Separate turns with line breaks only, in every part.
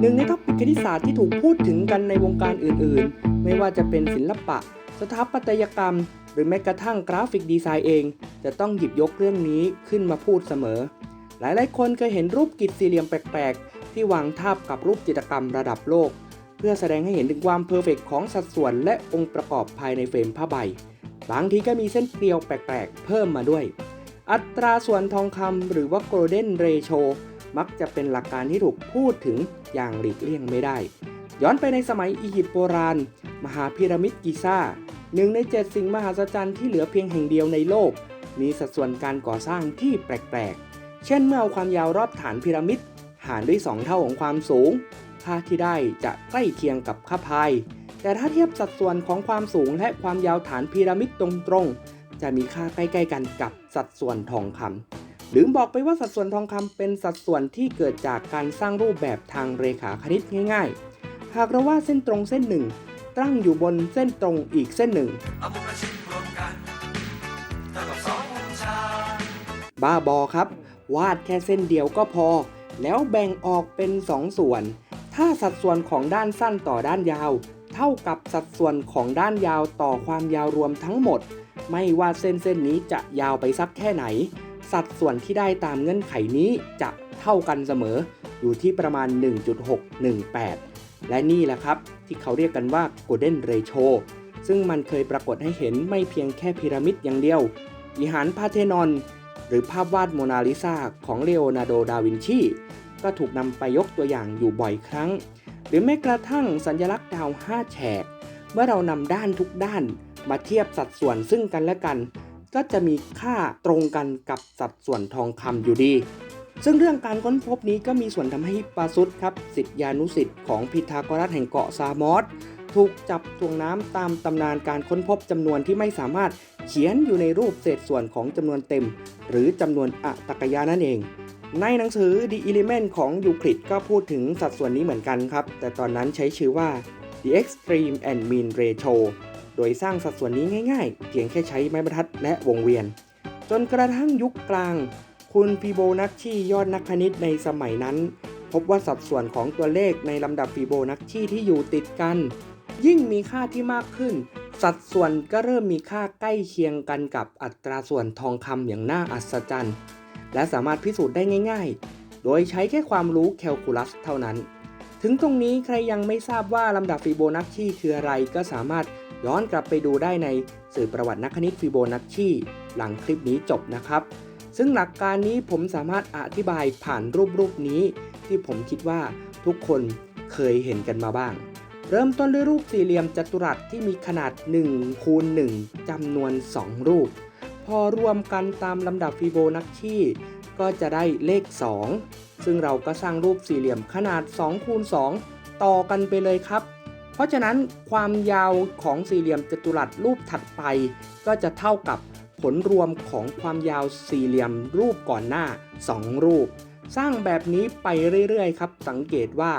หนึ่งในท็อปิกคณิตศาสตร์ที่ถูกพูดถึงกันในวงการอื่นๆ ไม่ว่าจะเป็นศิลปะ สถาปัตยกรรม หรือแม้กระทั่งกราฟิกดีไซน์เอง จะต้องหยิบยกเรื่องนี้ขึ้นมาพูดเสมอ หลายๆคนเคยเห็นรูปกิจสี่เหลี่ยมแปลกๆ ที่วางทาบกับรูปจิตรกรรมระดับโลก เพื่อแสดงให้เห็นถึงความเพอร์เฟกของสัดส่วนและองค์ประกอบภายในเฟรมผ้าใบบางทีก็มีเส้นเกลียวแปลกๆ เพิ่มมาด้วย อัตราส่วนทองคำหรือว่า golden ratio มักจะเป็นหลักการที่ถูกพูดถึงอย่างหลีกเลี่ยงไม่ได้ ย้อนไปในสมัยอียิปต์โบราณ มหาพีระมิดกิซ่าหนึ่งในเจ็ดสิ่งมหัศจรรย์ที่เหลือเพียงแห่งเดียวในโลก มีสัดส่วนการก่อสร้างที่แปลกๆ เช่นเมื่อเอาความยาวรอบฐานพีระมิดหารด้วย 2 เท่าของความสูง ค่าที่ได้จะใกล้เคียงกับค่าพาย แต่ถ้าเทียบสัดส่วนของความสูงและความยาวฐานพีระมิดตรงๆ จะมีค่าใกล้ๆกันกับสัดส่วนทองคำ ลืมบอกไปว่าสัดส่วนทองคำเป็นสัดส่วนที่เกิดจากการสร้างรูปแบบทางเรขาคณิตง่าย ๆ หากเราวาดเส้นตรงเส้นหนึ่งตั้งอยู่บนเส้นตรงอีกเส้นหนึ่ง
บ้าบอ
ครับ วาดแค่เส้นเดียวก็พอ แล้วแบ่งออกเป็น2ส่วน ถ้าสัดส่วนของด้านสั้นต่อด้านยาว เท่ากับสัดส่วนของด้านยาวต่อความยาวรวมทั้งหมด ไม่ว่าเส้นเส้นนี้จะยาวไปสักแค่ไหน สัดส่วนที่ได้ตามเงื่อนไขนี้จะเท่ากันเสมอ อยู่ที่ประมาณ 1.618 และนี่แหละครับ ที่เขาเรียกกันว่า Golden Ratio ซึ่งมันเคยปรากฏให้เห็นไม่เพียงแค่พีระมิดอย่างเดียว วิหารพาเทนอน หรือภาพวาดโมนาลิซาของเลโอนาร์โด ดาวินชี ก็ถูกนำไปยกตัวอย่างอยู่บ่อยครั้ง หรือแม้กระทั่งสัญลักษณ์ดาว 5 แฉก เมื่อเรานำด้านทุกด้านมาเทียบสัดส่วนซึ่งกันและกัน ก็จะมีค่าตรงกันกับสัดส่วนทองคำอยู่ดี ซึ่งเรื่องการค้นพบนี้ก็มีส่วนทำให้ฮิปปาซุสครับสิทธิานุสิทธิ์ของพีทาโกรัสแห่งเกาะซามอสถูกจับถ่วงน้ำตามตำนานการค้นพบจำนวนที่ไม่สามารถเขียนอยู่ในรูปเศษส่วนของจำนวนเต็ม หรือจำนวนอะตกยานั่นเอง ในหนังสือ The Element ของยูคลิดก็พูดถึงสัดส่วนนี้เหมือนกันครับ แต่ตอนนั้นใช้ชื่อว่า The Extreme and Mean Ratio โดยสร้างสัดส่วนนี้ง่ายๆ เพียงแค่ใช้ไม้บรรทัดและวงเวียน จนกระทั่งยุคกลาง คุณฟิโบนัชชียอดนักคณิตในสมัยนั้น พบว่าสัดส่วนของตัวเลขในลำดับฟิโบนัชชีที่อยู่ติดกัน ยิ่งมีค่าที่มากขึ้น สัดส่วนก็เริ่มมีค่าใกล้เคียงกันกับอัตราส่วนทองคำอย่างน่าอัศจรรย์ และสามารถพิสูจน์ได้ง่าย ๆ โดยใช้แค่ความรู้แคลคูลัสเท่านั้น ถึงตรงนี้ใครยังไม่ทราบว่าลำดับฟิโบนัชชีคืออะไรก็สามารถ ย้อนกลับไปดูได้ในสื่อประวัตินักคณิตฟิโบนัชชีหลังคลิปนี้จบนะครับ ซึ่งหลักการนี้ผมสามารถอธิบายผ่านรูปรูปนี้ ที่ผมคิดว่าทุกคนเคยเห็นกันมาบ้าง เริ่มต้นด้วยรูปสี่เหลี่ยมจัตุรัสที่มีขนาด1คูณ1จำนวน 2 รูป พอรวมกันตามลำดับฟิโบนัชชีก็จะได้เลข 2 ซึ่งเราก็สร้างรูปสี่เหลี่ยมขนาด2คูณ2ต่อกันไปเลยครับ เพราะฉะนั้นความยาวของสี่เหลี่ยมจัตุรัสรูปถัดไป ก็จะเท่ากับผลรวมของความยาวสี่เหลี่ยมรูปก่อนหน้า 2 รูป สร้างแบบนี้ไปเรื่อยๆครับ สังเกตว่า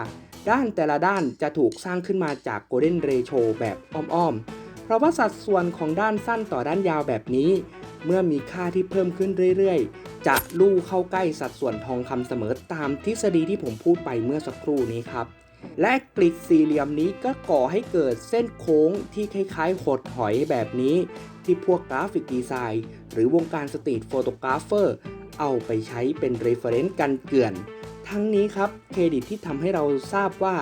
ด้านแต่ละด้านจะถูกสร้างขึ้นมาจาก Golden Ratio แบบอ้อมๆ เพราะว่าสัดส่วนของด้านสั้นต่อด้านยาวแบบนี้ เมื่อมีค่าที่เพิ่มขึ้นเรื่อยๆ จะลู่เข้าใกล้สัดส่วนทองคำเสมอตามทฤษฎีที่ผมพูดไปเมื่อสักครู่นี้ครับ และกริดสี่เหลี่ยมนี้ก็ก่อให้เกิดเส้นโค้งที่คล้ายๆหดหอยแบบนี้ ที่พวกกราฟิกดีไซน์ หรือวงการสตรีทโฟโตกราฟเฟอร์เอาไปใช้เป็นเรฟเฟรนซ์กันเกลื่อน ทั้งนี้ครับเครดิตที่ทำให้เราทราบว่า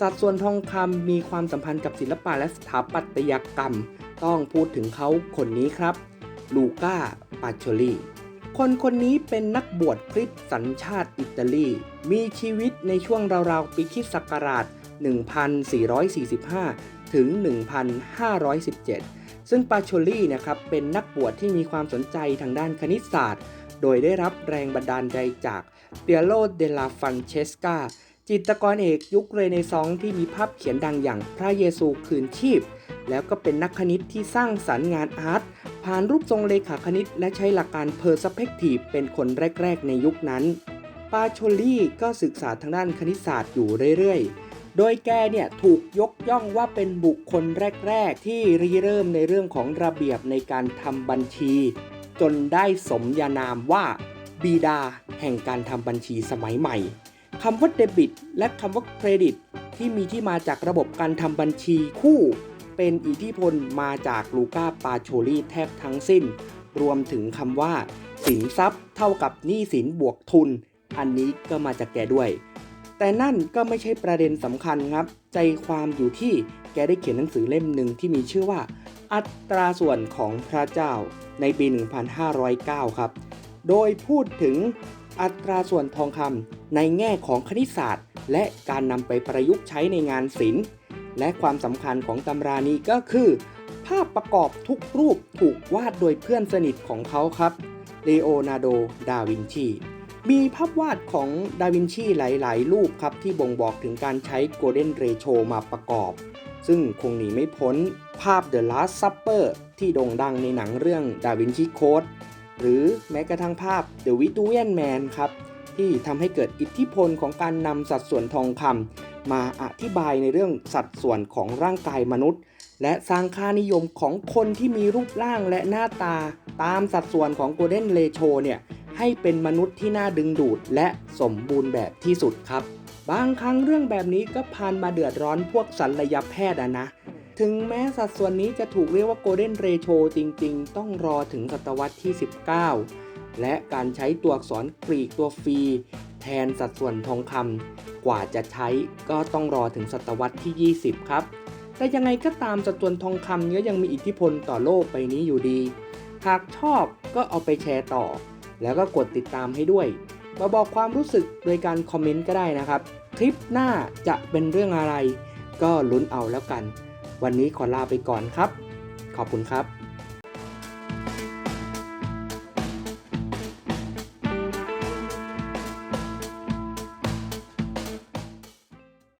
สัดส่วนทองคำมีความสัมพันธ์กับศิลปะและสถาปัตยกรรม ต้องพูดถึงเขาคนนี้ครับ ลูก้าปาโชลี คนคนนี้เป็นนักบวชคริสต์สัญชาติอิตาลี มีชีวิตในช่วงราวๆปีคริสตศักราช 1445 ถึง 1517 ซึ่งปาโชลีนะครับเป็นนักบวชที่มีความสนใจทางด้านคณิตศาสตร์ โดยได้รับแรงบันดาลใจจากเปียโรเดลาฟันเชสกา จิตรกรเอกยุคเรเนซองส์ที่มีภาพเขียนดังอย่างพระเยซูคืนชีพ แล้วก็เป็นนักคณิตที่สร้างสรรค์งานอาร์ตผ่านรูปทรงเลขาคณิต และใช้หลักการเพอร์สเปกทีฟเป็นคนแรก ๆ ในยุคนั้น ปาโชลี่ก็ศึกษาทางด้านคณิตศาสตร์อยู่เรื่อยๆ โดยแกเนี่ยถูกยกย่องว่าเป็นบุคคลแรก ๆ ที่ริเริ่มในเรื่องของระเบียบในการทำบัญชี จนได้สมญานามว่า บิดาแห่งการทำบัญชีสมัยใหม่ คำว่าเดบิตและคำว่าเครดิต ที่มีที่มาจากระบบการทำบัญชีคู่ เป็นอิทธิพลมาจากลูก้าปาโชลีแทบทั้งสิ้น รวมถึงคำว่า สินทรัพย์เท่ากับหนี้สินบวกทุน อันนี้ก็มาจากแกด้วย แต่นั่นก็ไม่ใช่ประเด็นสำคัญครับ ใจความอยู่ที่แกได้เขียนหนังสือเล่มหนึ่งที่มีชื่อว่า อัตราส่วนของพระเจ้าในปี 1509 ครับ โดยพูดถึง อัตราส่วนทองคำในแง่ของคณิตศาสตร์ และการนำไปประยุกต์ใช้ในงานศิลป์ และความสำคัญของตำรานี้ก็คือ ภาพประกอบทุกรูปถูกวาดโดยเพื่อนสนิทของเขาครับเลโอนาร์โด ดาวินชี มีภาพวาดของดาวินชีหลาย ๆ รูปครับ ที่บ่งบอกถึงการใช้ Golden Ratio มาประกอบ ซึ่งคงหนีไม่พ้นภาพ The Last Supper ที่โด่งดังในหนังเรื่อง Da Vinci Code หรือแม้กระทั่งภาพ The w i t u i a n Man ครับ ที่ทำให้เกิดอิทธิพลของการนำสัดส่วนทองคำมาอธิบายในเรื่องสัดส่วนของร่างกายมนุษย์ และสร้างค่านิยมของคนที่มีรูปร่างและหน้าตา ตามสัดส่วนของ Golden Ratio เนี่ยให้เป็นมนุษย์ที่น่าดึงดูดและสมบูรณ์แบบที่สุดครับ บางครั้งเรื่องแบบนี้ก็พานมาเดือดร้อนพวกศัลยแพทย์นะ ถึงแม้สัดส่วนนี้จะถูกเรียกว่า Golden Ratio จริงๆ ต้องรอถึงศตวรรษที่ 19 และการใช้ตัวอักษรกรีกตัวฟรี แทนสัดส่วนทองคำกว่าจะใช้ก็ต้องรอถึงศตวรรษที่ 20 ครับ แต่ยังไงก็ตามสัดส่วนทองคำก็ยังมีอิทธิพลต่อโลกใบนี้อยู่ดี หากชอบก็เอาไปแชร์ต่อ แล้วก็กดติดตามให้ด้วย มาบอกความรู้สึกโดยการคอมเมนต์ก็ได้นะครับ คลิปหน้าจะเป็นเรื่องอะไร ก็ลุ้นเอาแล้วกัน วันนี้ขอลาไปก่อนครับ ขอบคุณครับ